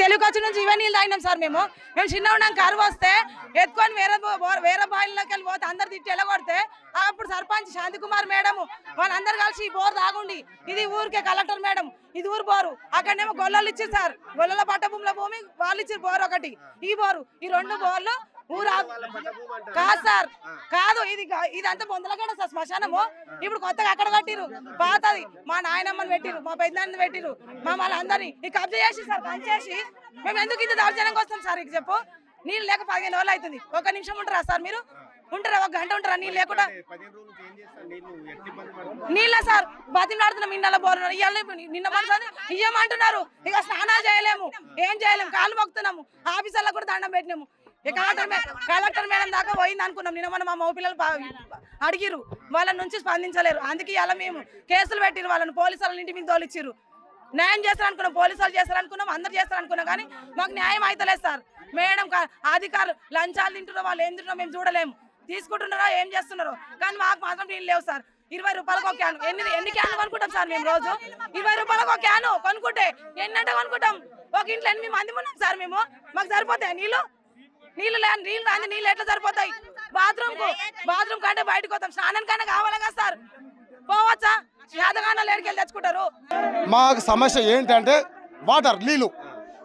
తెలుగు వచ్చి నుంచి ఇవన్నీ నీళ్ళు తాగినాం సార్ మేము. మేము చిన్న ఉన్నాం కరువు వస్తే ఎత్తుకొని వేరే వేరే బాయిల్లోకి వెళ్ళి పోతే అందరు తిట్టి ఎలగొడితే అప్పుడు సర్పంచ్ శాంతి కుమార్ మేడం వాళ్ళందరూ కలిసి ఈ బోర్ తాగుండి. ఇది ఊరికే కలెక్టర్ మేడం ఇది ఊరు బోరు. అక్కడనేమో గొల్లలు ఇచ్చారు సార్. గొల్లల పట్ట భూముల భూమి వాళ్ళు ఇచ్చారు బోర్ ఒకటి. ఈ బోరు ఈ రెండు బోర్లు ఊరు కాదు సార్. కాదు ఇది ఇదంతా బొందలగడ సార్ శ్మశానము. ఇప్పుడు కొత్తగా అక్కడ కట్టిరు పాతది. మా నాయనమ్మని పెట్టిరు మా పెద్దనాన్ని పెట్టిరు మా వాళ్ళందరినీ. ఈ కబ్జా చేసి సార్ కంచేసి మేము ఎందుకు ఇంత దౌర్జన్యంగా వస్తాం సార్ ఇది చెప్పు. నీళ్ళు లేక పదిహేను రోజులు అవుతుంది. ఒక నిమిషం ఉంటారా సార్ మీరు? ఉంటారా? ఒక గంట ఉంటారా? నీళ్ళు లేకుండా నీళ్ళ సార్? బతిమలాడుతున్నాం ఇన్నల బోర్ ఇయ్యాలి నిన్న మనసు ఇయ్యమంటున్నారు. ఇక స్నానాలు చేయలేము. ఏం చేయలేము. కాళ్ళు మొక్కుతున్నాము. ఆఫీసర్లకు కూడా దండం పెట్టినాము. ఇక కలెక్టర్ కలెక్టర్ మేడం దాకా పోయింది అనుకున్నాం. నిన్న మన మా మగ పిల్లలు అడిగిరు వాళ్ళ నుంచి స్పందించలేరు. అందుకే ఇలా మేము కేసులు పెట్టిరు వాళ్ళని పోలీసు వాళ్ళని ఇంటి మీద తోలిచ్చిరు న్యాయం చేస్తారు అనుకున్నాం. పోలీసు వాళ్ళు చేస్తారు అనుకున్నాం. అందరు చేస్తారు అనుకున్నాం. కానీ మాకు న్యాయం అవుతలేదు సార్. మేడం కా- అధికారులు లంచాలు తింటున్నారో. వాళ్ళు ఏం తింటున్నారో మేము చూడలేము. తీసుకుంటున్నారో ఏం చేస్తున్నారో. కానీ మాకు మాత్రం నీళ్ళు లేవు సార్. ఇరవై రూపాయలకు ఒక క్యాన్. ఎన్ని ఎన్ని క్యాన్లు కొనుక్కుంటాం సార్ మేము రోజు? ఇరవై రూపాయలకు ఒక క్యాను కొనుక్కుంటే ఎన్నంటే కొనుక్కుంటాం? ఒక ఇంట్లో ఎనిమిది మంది ఉన్నాం సార్ మేము. మాకు సరిపోతాయి నీళ్ళు? నీళ్ళు లేని నీళ్ళు రాని నీళ్ళు ఎట్లా సరిపోతాయి? బాత్రూమ్కు బాత్రూమ్ కంటే బయటకు పోతాం. స్నానం కన్నా కావాలగా సార్? పోవచ్చా? శాతగానాలు ఎడికెళ్ళి తెచ్చుకుంటారు? మాకు సమస్య ఏంటంటే వాటర్ నీళ్ళు.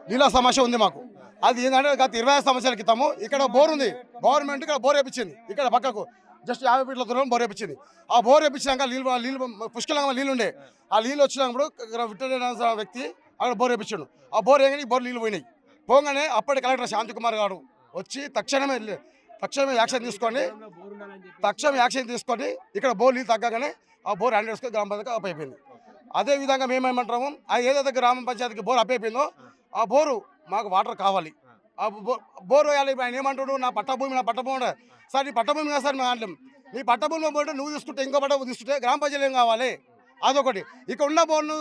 నీళ్ళ సమస్య ఉంది మాకు. అది ఏంటంటే గత ఇరవై ఐదు సంవత్సరాల క్రితము ఇక్కడ బోర్ ఉంది. గవర్నమెంట్ ఇక్కడ బోర్ వేపించింది. ఇక్కడ పక్కకు జస్ట్ యాభై ఫీట్ల దూరం బోర్ వేపించింది. ఆ బోర్ వేపించినాక నీళ్ళు నీళ్ళు పుష్కలంగా నీళ్ళు ఉండే. ఆ నీళ్ళు వచ్చినప్పుడు విక్టోరియా వ్యక్తి అక్కడ బోర్ వేపించాడు. ఆ బోర్ వేయగానే బోర్ నీళ్ళు పోయినాయి. పోగానే అప్పటి కలెక్టర్ శాంతి కుమార్ గారు వచ్చి తక్షణమే తక్షణమే యాక్షన్ తీసుకొని తక్షణం యాక్షన్ తీసుకొని ఇక్కడ బోర్ నీళ్ళు తగ్గగానే ఆ బోర్ హ్యాండ్ వేసుకొని గ్రామ పంచాయతీ అప్ అయిపోయింది. అదే విధంగా మేమేమంటాము ఆ ఏదైతే గ్రామ పంచాయతీకి బోర్ అప్పైపోయిందో ఆ బోరు మాకు వాటర్ కావాలి. ఆ బోర్ వేయాలి ఆయన ఏమంటాడు నా పట్టభూమి నా పట్టభూమి సార్ నీ పట్టభూమి కదా సార్ మేము అంటాం నీ పట్టభూమిలో పోయి నువ్వు తీసుకుంటే ఇంకో పట్టభూమి తీసుకుంటే గ్రామ పంచాయతీ ఏం కావాలి? అదొకటి. ఇక్కడ ఉన్న బోర్ను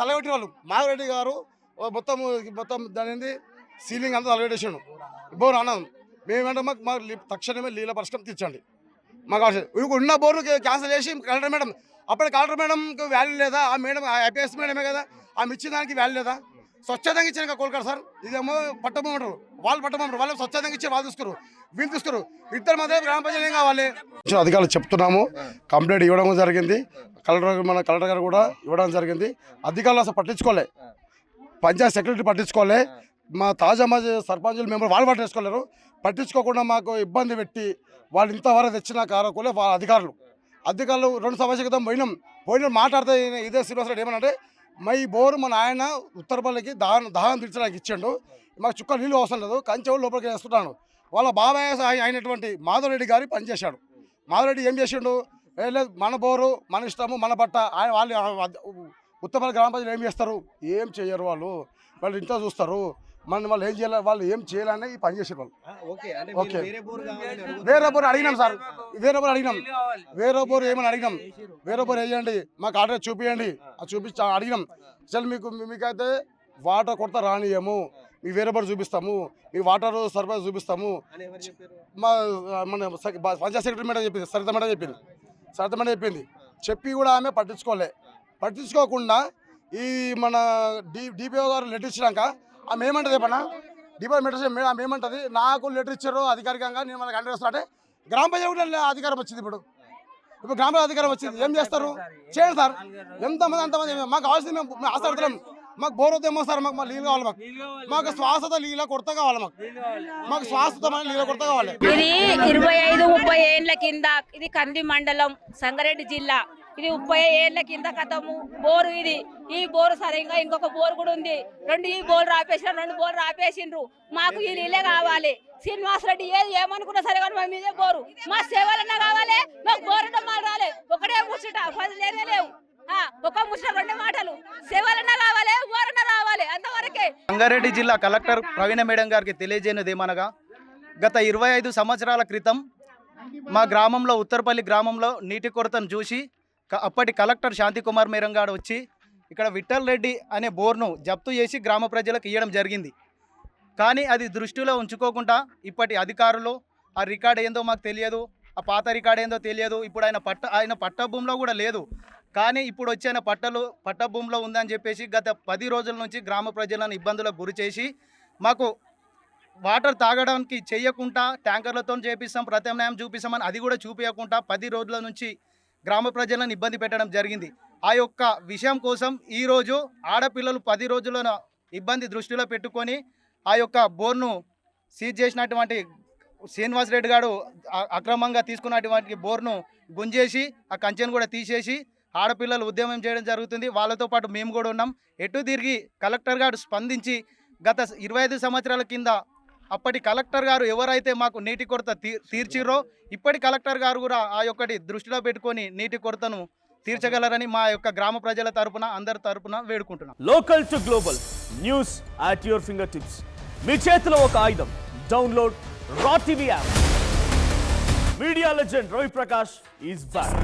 తలబెట్టిన వాళ్ళు మాగరెడ్డి గారు మొత్తం మొత్తం దాని సీలింగ్ అంతా తలబెట్టేసాడు బోర్ అన్నం మేమేమంటాం మాకు మాకు లీ- తక్షణమే నీళ్ళ పరిష్కారం తీర్చండి. మాకు ఇప్పుడు ఉన్న బోర్లు క్యాన్సిల్ చేసి కలెక్టర్ మేడం అప్పుడు కలెక్టర్ మేడంకి వాల్యూ లేదా? ఆ మేడం ఐపీఎస్ మేడమే కదా? ఆమె ఇచ్చిన దానికి వాల్యూ లేదా? స్వచ్ఛతంగా ఇచ్చిన కోల్కర్ సార్? ఇదేమో పట్టమంటారు వాళ్ళు పట్టమంటారు వాళ్ళు స్వచ్ఛతంగా ఇచ్చి వాళ్ళు తీసుకురు. వీళ్ళు తీసుకురు. ఇద్దరు మధ్య గ్రామ ప్రజలు ఏం కావాలి? అధికారులు చెప్తున్నాము. కంప్లైంట్ ఇవ్వడం జరిగింది. కలెక్టర్ మన కలెక్టర్ గారు కూడా ఇవ్వడం జరిగింది. అధికారులు అసలు పట్టించుకోలే. పంచాయత్ సెక్రటరీ పట్టించుకోలే. మా తాజా మాజీ సర్పంచులు మెంబర్ వాళ్ళు పట్టించుకోలేరు పట్టించుకోకుండా మాకు ఇబ్బంది పెట్టి వాళ్ళు ఇంతవరకు తెచ్చిన కారకులే వాళ్ళ అధికారులు. అధికారులు రెండు సంవత్సరాల క్రితం పోయినాం. పోయిన మాట్లాడితే ఇదే శ్రీనివాస రెడ్డి ఏమనంటే మై బోరు మన ఆయన ఉత్తరపల్లికి దాహం దాహం తీర్చడానికి ఇచ్చిండు. మాకు చుక్క నీళ్ళు అవసరం లేదు. కంచె లోపలికి వేస్తున్నాను. వాళ్ళ బాబాయ్ అయినటువంటి మాధవరెడ్డి గారి పనిచేశాడు. మాధవరెడ్డి ఏం చేసిండు? లేదు మన బోరు మన ఇష్టము మన బట్ట ఆయన వాళ్ళు ఉత్తరపల్లి గ్రామ ప్రజలు ఏం చేస్తారు? ఏం చేయరు వాళ్ళు. వాళ్ళు ఇంట్లో చూస్తారు. మన వాళ్ళు ఏం చేయాలి వాళ్ళు ఏం చేయాలని ఈ పని చేసారు వాళ్ళు ఓకే. వేరే బోర్ అడిగినాం సార్. వేరే బోర్ అడిగినాం. వేరే బోర్ ఏమని అడిగినాం? వేరే బోర్ వేయండి మాకు ఆర్డర్ చూపియండి. అది చూపించి అడిగినాం. అసలు మీకు మీకైతే వాటర్ కొడతా రానియము మీ వేరే బోర్ చూపిస్తాము. మీ వాటర్ సరఫరా చూపిస్తాము. అని ఎవరు చెప్పారు? మా మన పంచాయత్ సెక్రటరీ మేడం చెప్పింది. సరిత మేడం చెప్పింది. సరిత మేడం చెప్పింది. చెప్పి కూడా ఆమె పట్టించుకోలే. పట్టించుకోకుండా ఈ మన డి డిపిఓ గారు లెటర్ ఇచ్చినాక ఆమె ఏమంటుంది చెప్పనా డిపార్ట్మెంట్ ఆమె ఏమంటుంది నాకు లెటర్ ఇచ్చారు అధికారికంగా నేను మనకి అండర్ వస్తున్నా అంటే గ్రామ పంచాయతీ అధికారం వచ్చింది ఇప్పుడు. ఇప్పుడు గ్రామ అధికారం వచ్చింది. ఏం చేస్తారు? చేయండి సార్. ఎంతమంది అంతమంది మాకు కావాల్సింది మేము మేము మాకు బోర్ వద్దేమో సార్ మాకు మా నీళ్ళు కావాలి మాకు. మాకు శ్వాసత నీళ్ళ కొరత కావాలి మాకు. మాకు శ్వాసతమైన నీళ్ళ కొరత కావాలి. ఇది ఇరవై ఐదు ముప్పై ఏళ్ళ కింద ఇది కంది మండలం సంగారెడ్డి జిల్లా. ఇది ముప్పై ఏళ్ళ కింద కథము. బోరు ఇది. ఈ బోరు సరిగ్గా ఇంకొక బోరు కూడా ఉంది. రెండు ఈ బోర్లు రాపేసిన రెండు బోర్లు రాపేసిండ్రు. మాకు ఈ నీళ్ళే కావాలి. శ్రీనివాస్ రెడ్డి ఏది ఏమనుకున్నా సరే కానీ మా మీదే బోరు. మా సేవలన్నా కావాలి మాకు బోరు మాకు రాలే. ఒకటే ముచ్చట పది లేదే లేవు. ఒక ముచ్చట రెండు మాటలు. సేవలన్నా కావాలి బోరన్నా రావాలి అంతవరకే. రంగారెడ్డి జిల్లా కలెక్టర్ ప్రవీణ మేడం గారికి తెలియజేయనిది ఏమనగా గత ఇరవై ఐదు సంవత్సరాల క్రితం మా గ్రామంలో ఉత్తరపల్లి గ్రామంలో నీటి కొరతను చూసి అప్పటి కలెక్టర్ శాంతికుమార్ మేరంగాడు వచ్చి ఇక్కడ విఠల్ రెడ్డి అనే బోర్ను జప్తు చేసి గ్రామ ప్రజలకు ఇవ్వడం జరిగింది. కానీ అది దృష్టిలో ఉంచుకోకుండా ఇప్పటి అధికారులు ఆ రికార్డ్ ఏందో మాకు తెలియదు ఆ పాత రికార్డ్ ఏందో తెలియదు ఇప్పుడు ఆయన పట్ట ఆయన పట్ట భూమిలో కూడా లేదు. కానీ ఇప్పుడు వచ్చి ఆయన పట్టలు పట్ట భూమిలో ఉందని చెప్పేసి గత పది రోజుల నుంచి గ్రామ ప్రజలను ఇబ్బందులకు గురి చేసి మాకు వాటర్ తాగడానికి చేయకుండా ట్యాంకర్లతో చేపిస్తాం ప్రత్యామ్నాయం చూపిస్తామని అది కూడా చూపించకుండా పది రోజుల నుంచి గ్రామ ప్రజలను ఇబ్బంది పెట్టడం జరిగింది. ఆ యొక్క విషయం కోసం ఈరోజు ఆడపిల్లలు పది రోజుల ఇబ్బంది దృష్టిలో పెట్టుకొని ఆ యొక్క బోర్ను సీజ్ చేసినటువంటి శ్రీనివాస్ రెడ్డి గారు అక్రమంగా తీసుకున్నటువంటి బోర్ను గుంజేసి ఆ కంచెను కూడా తీసేసి ఆడపిల్లలు ఉద్యమం చేయడం జరుగుతుంది. వాళ్ళతో పాటు మేము కూడా ఉన్నాం. ఎటు తిరిగి కలెక్టర్ గారు స్పందించి గత ఇరవై ఐదు సంవత్సరాల కింద అప్పటి కలెక్టర్ గారు ఎవరైతే మాకు నీటి కొరత తీ- తీర్చిర్రో ఇప్పటి కలెక్టర్ గారు కూడా ఆ యొక్కటి దృష్టిలో పెట్టుకొని నీటి కొరతను తీర్చగలరని మా యొక్క గ్రామ ప్రజల తరపున అందరి తరపున వేడుకుంటున్నాం. Local to global news at your finger tips మీ చేతిలో ఒక ఆయుధం. Download raw TV app media legend Ravi Prakash is back